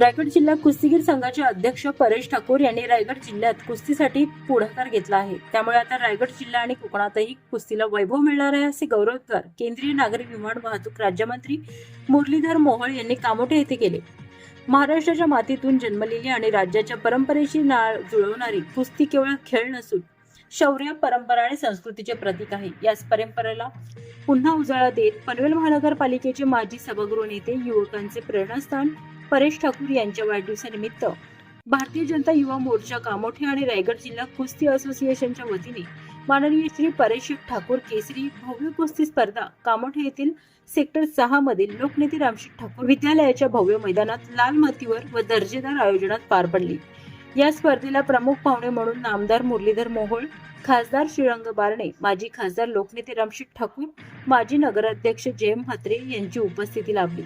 रायगड जिल्हा कुस्तीगीर संघाचे अध्यक्ष परेश ठाकूर यांनी रायगड जिल्ह्यात कुस्तीसाठी पुढाकार घेतला आहे. त्यामुळे आता रायगड जिल्हा आणि कोकणातही कुस्तीला वैभव मिळणार आहे असे गौरवोद्गार केंद्रीय नागरी विमान वाहतूक राज्यमंत्री मुरलीधर मोहोळ यांनी कामोठे येथे केले. महाराष्ट्राच्या मातीतून जन्मलेली आणि राज्याच्या परंपरेशी नाळ जुळवणारी कुस्ती केवळ खेळ नसून शौर्य परंपरा आणि संस्कृतीचे प्रतीक आहे. याच परंपरेला पुन्हा उजाळा देत पनवेल महानगरपालिकेचे माजी सभागृह नेते युवकांचे प्रेरणास्थान परेश ठाकूर यांच्या वाढदिवसानिमित्त भारतीय जनता युवा मोर्चा कामोठे आणि रायगड जिल्हा कुस्ती असोसिएशनच्या वतीने माननीय श्री परेश ठाकूर केसरी भव्य कुस्ती स्पर्धा कामोठे येथील सेक्टर सहा मधील लोकनेते रामशेठ ठाकूर विद्यालयाच्या भव्य मैदानात लाल मातीवर व दर्जेदार आयोजनात पार पडली. या स्पर्धेला प्रमुख पाहुणे म्हणून नामदार मुरलीधर मोहोळ खासदार श्रीरंग बारणे माजी खासदार लोकनेते रामशेठ ठाकूर माजी नगराध्यक्ष जयम म्हात्रे यांची उपस्थिती लाभली.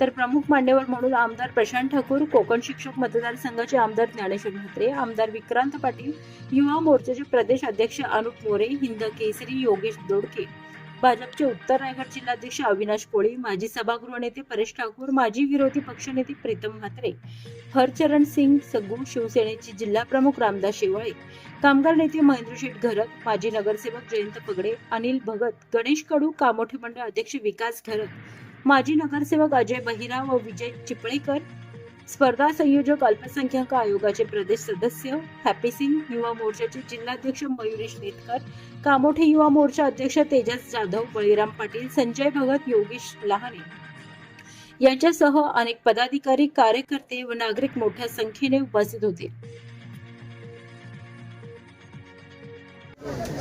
तर प्रमुख मान्यवर म्हणून आमदार प्रशांत ठाकूर कोकण शिक्षक मतदारसंघाचे आमदार ज्ञानेश्वर म्हात्रे आमदार विक्रांत पाटील युवा मोर्चाचे प्रदेश अध्यक्ष अनुप मोरे हिंद केसरी योगेश दोडके भाजपचे उत्तर रायगड जिल्हाध्यक्ष अविनाश कोळी माजी सभागृह नेते परेश ठाकूर माजी विरोधी पक्षनेते प्रीतम म्हात्रे हरचरण सिंग सग्गू शिवसेनेचे जिल्हा प्रमुख रामदास शेवाळे कामगार नेते महेंद्र शेठ घरत माजी नगरसेवक जयंत पगडे अनिल भगत गणेश कडू कामोठे मंडळ अध्यक्ष विकास घरत माजी नगरसेवक अजय बहिरा व विजय चिपळेकर स्पर्धा संयोजक अल्पसंख्याक आयोगाचे प्रदेश सदस्य हॅपी सिंग युवा मोर्चाचे जिल्हाध्यक्ष मयुरेश नेतकर कामोठे युवा मोर्चा अध्यक्ष तेजस जाधव बळीराम पाटील संजय भगत योगेश लहाने. यांच्यासह अनेक पदाधिकारी कार्यकर्ते व नागरिक मोठ्या संख्येने उपस्थित होते.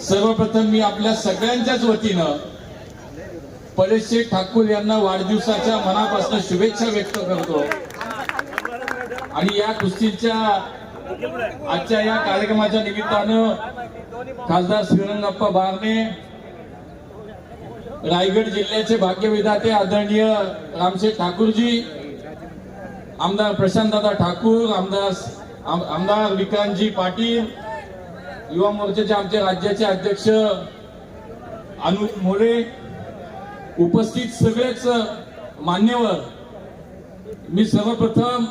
सर्वप्रथम मी आपल्या सगळ्यांच्याच वतीनं परेशजी ठाकूर यांना वाढदिवसाच्या मनापासून शुभेच्छा व्यक्त करतो. आणि या कुस्तीच्या आजच्या या कार्यक्रमाच्या निमित्तानं खासदार श्रीरंगप्पा बारणे रायगड जिल्ह्याचे भाग्यविधाते आदरणीय रामशेठ ठाकूरजी आमदार प्रशांतदादा ठाकूर आमदार आमदार विक्रांतजी पाटील युवा मोर्चाचे आमचे राज्याचे अध्यक्ष अनुप मोरे उपस्थित सगळेच मान्यवर. मी सर्वप्रथम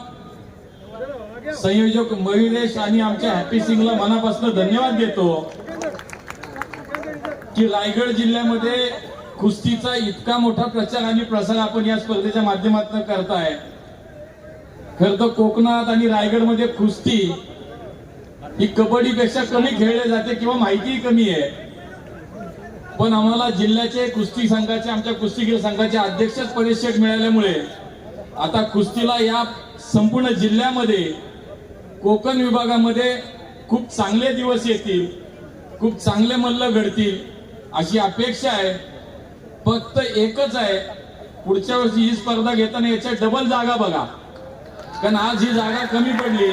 संयोजक मयुरेश आणि आमच्या हॅपी सिंगला मनापासून धन्यवाद देतो की रायगड जिल्ह्यामध्ये कुस्तीचा इतका मोठा प्रचार आणि प्रसार आपण या स्पर्धेच्या माध्यमातून करताय. खर तर कोकणात आणि रायगडमध्ये कुस्ती ही कबड्डीपेक्षा कमी खेळले जाते किंवा माहितीही कमी आहे. पण आम्हाला जिल्ह्याचे कुस्ती संघाचे आमच्या कुस्तीगीर संघाचे अध्यक्षच परिषद मिळाल्यामुळे आता कुस्तीला या संपूर्ण जिल्ह्यामध्ये कोकण विभागामध्ये खूप चांगले दिवस येतील खूप चांगले मल्ल घडतील अशी अपेक्षा आहे. फक्त एकच आहे पुढच्या वर्षी ही स्पर्धा घेताना याच्या डबल जागा बघा. कारण आज ही जागा कमी पडली.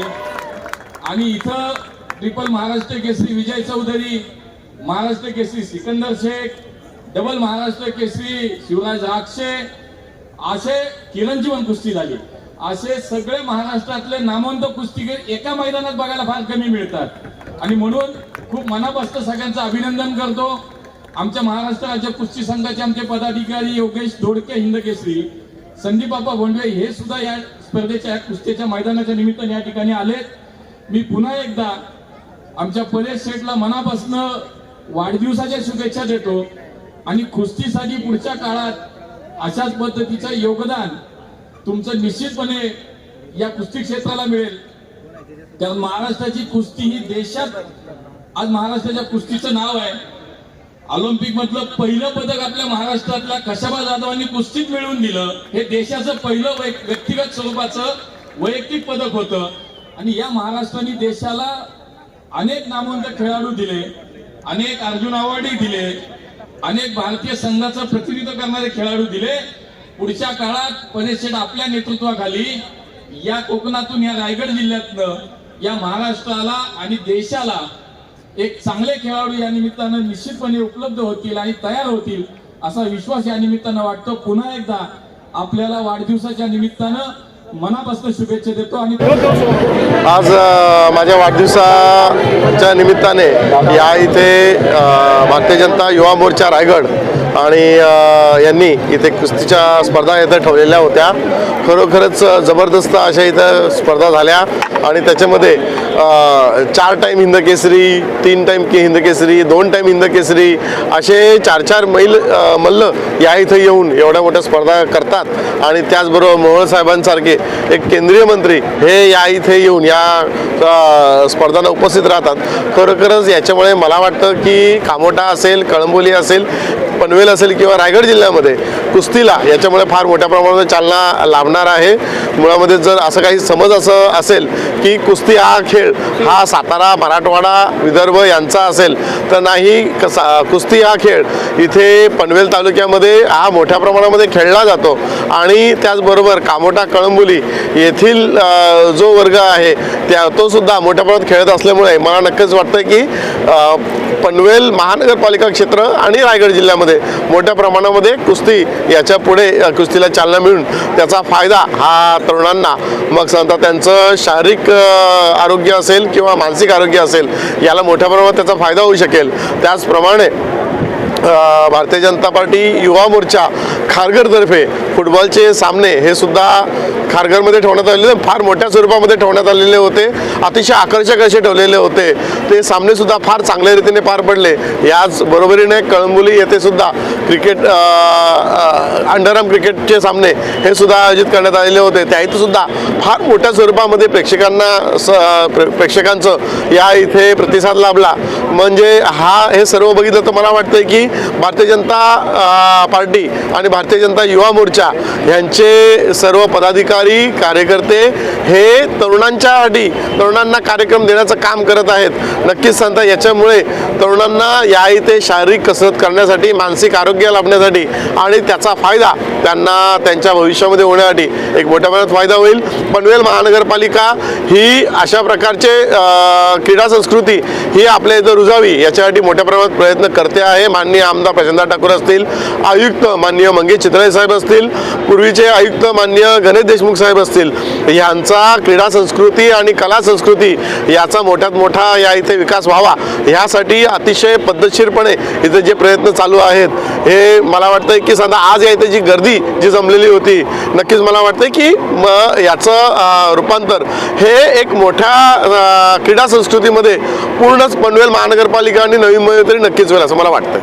आणि इथं ट्रिपल महाराष्ट्र केसरी विजय चौधरी महाराष्ट्र केसरी सिकंदर शेख डबल महाराष्ट्र केसरी शिवराज आक्षे असे किरणजीवन कुस्ती झाली. असे सगळे महाराष्ट्रातले नामवंत कुस्तीगीर एका मैदानात बघायला फार कमी मिळतात. आणि म्हणून खूप मनापासून सगळ्यांचं अभिनंदन करतो. आमच्या महाराष्ट्र राज्य कुस्ती संघाचे आमचे पदाधिकारी योगेश धोडके हिंद केसरी भोंडवे हे सुद्धा या स्पर्धेच्या कुस्तीच्या मैदानाच्या निमित्ताने या ठिकाणी आलेत. मी पुन्हा एकदा आमच्या परेश शेठला मनापासून वाढदिवसाच्या शुभेच्छा देतो. आणि कुस्तीसाठी पुढच्या काळात अशाच पद्धतीचं योगदान तुमचं निश्चितपणे या कुस्ती क्षेत्राला मिळेल. कारण महाराष्ट्राची कुस्ती ही देशात आज महाराष्ट्राच्या कुस्तीचं नाव आहे. ऑलिम्पिक मधलं पहिलं पदक आपल्या महाराष्ट्रातल्या कशाबा जाधवांनी कुस्तीत मिळवून दिलं हे देशाचं पहिलं वै- व्यक्तिगत स्वरूपाचं वैयक्तिक पदक होतं. आणि या महाराष्ट्राने देशाला अनेक नामवंत खेळाडू दिले. अनेक अर्जुन अवॉर्डही दिले अनेक भारतीय संघाचं प्रतिनिधित्व करणारे खेळाडू दिले. पुढच्या काळात परेशेठ आपल्या नेतृत्वाखाली या कोकणातून या रायगड जिल्ह्यातनं या महाराष्ट्राला आणि देशाला एक चांगले खेळाडू या निमित्तानं निश्चितपणे उपलब्ध होतील आणि तयार होतील असा विश्वास या निमित्तानं वाटतो. पुन्हा एकदा आपल्याला वाढदिवसाच्या निमित्तानं मनापासून शुभेच्छा देतो आणि आज माझ्या वाढदिवसाच्या निमित्ताने या इथे भारतीय जनता युवा मोर्चा रायगड आणि यांनी इथे कुस्तीच्या स्पर्धा इथं ठेवलेल्या होत्या. खरोखरच जबरदस्त अशा इथं स्पर्धा झाल्या. आणि त्याच्यामध्ये चार टाईम हिंद केसरी तीन टाईम के हिंद केसरी दोन टाईम हिंद केसरी असे चार चार मैल मल्ल या इथं येऊन एवढ्या मोठ्या स्पर्धा करतात. आणि त्याचबरोबर मोहोळ साहेबांसारखे एक केंद्रीय मंत्री हे या इथे येऊन या स्पर्धांना उपस्थित राहतात. खरोखरच याच्यामुळे मला वाटतं की कामोटा असेल कळंबोली असेल पनवेल असेल किंवा रायगड जिल्ह्यामध्ये कुस्तीला याच्यामुळे फार मोठ्या प्रमाणात चालना लाभणार आहे. मुळामध्ये जर असं काही समज असं असेल की कुस्ती हा खेळ हा सातारा मराठवाडा विदर्भ यांचा असेल तर नाही कसा कुस्ती हा खेळ इथे पनवेल तालुक्यामध्ये हा मोठ्या प्रमाणामध्ये खेळला जातो. आणि त्याचबरोबर कामोटा कळंबुली येथील जो वर्ग आहे त्या तो सुद्धा मोठ्या प्रमाणात खेळत असल्यामुळे मला नक्कीच वाटतं की पनवेल महानगरपालिका क्षेत्र आणि रायगड जिल्ह्यामध्ये मोठ्या प्रमाणामध्ये कुस्ती याच्यापुढे कुस्तीला चालना मिळून त्याचा फायदा हा तरुणांना. मग सांगता त्यांचं शारीरिक आरोग्य असेल किंवा मानसिक आरोग्य असेल याला मोठ्या प्रमाणात त्याचा फायदा होऊ शकेल. त्याचप्रमाणे भारतीय जनता पार्टी युवा मोर्चा खारघरतर्फे फुटबॉलचे सामने हे सुद्धा खारघरमध्ये ठेवण्यात आलेले फार मोठ्या स्वरूपामध्ये ठेवण्यात आलेले होते. अतिशय आकर्षक असे ठेवलेले होते. ते सामने सुद्धा फार चांगल्या रीतीने पार पडले. याच बरोबरीने कळंबोली येथे सुद्धा क्रिकेट अंडरआर्म क्रिकेटचे सामने हे सुद्धा आयोजित करण्यात आलेले होते. त्या सुद्धा फार मोठ्या स्वरूपामध्ये प्रेक्षकांना स प्रेक्षकांचं या इथे प्रतिसाद लाभला. म्हणजे हा हे सर्व बघितलं तर मला वाटतं की भारतीय जनता पार्टी आणि भारतीय जनता युवा मोर्चा यांचे सर्व पदाधिकारी कार्यकर्ते हे तरुणांच्यासाठी तरुणांना कार्यक्रम देण्याचं काम करत आहेत. नक्कीच सांगता याच्यामुळे तरुणांना या इथे शारीरिक कसरत करण्यासाठी मानसिक आरोग्य लाभण्यासाठी आणि त्याचा फायदा त्यांना त्यांच्या भविष्यामध्ये होण्यासाठी एक मोठ्या प्रमाणात फायदा होईल. पनवेल महानगरपालिका ही अशा प्रकारचे क्रीडा संस्कृती ही आपल्या इथं रुजावी याच्यासाठी मोठ्या प्रमाणात प्रयत्न करते आहे. माननीय आमदार प्रशांत ठाकूर असतील आयुक्त माननीय मंगेश चितळे साहेब असतील पूर्वीचे आयुक्त माननीय गणेश देशमुख साहेब असतील यांचा क्रीडा संस्कृती आणि कला संस्कृती याचा मोठ्यात मोठा या इथे विकास व्हावा ह्यासाठी अतिशय पद्धतशीरपणे इथे जे प्रयत्न चालू आहेत हे मला वाटतंय की सध्या आज या इथे जी गर्दी जी जमलेली होती नक्कीच मला वाटतंय की याचं रूपांतर हे एक मोठ्या क्रीडा संस्कृतीमध्ये पूर्णच पनवेल महानगरपालिका आणि नवी मुंबई तरी नक्कीच होईल असं मला वाटतं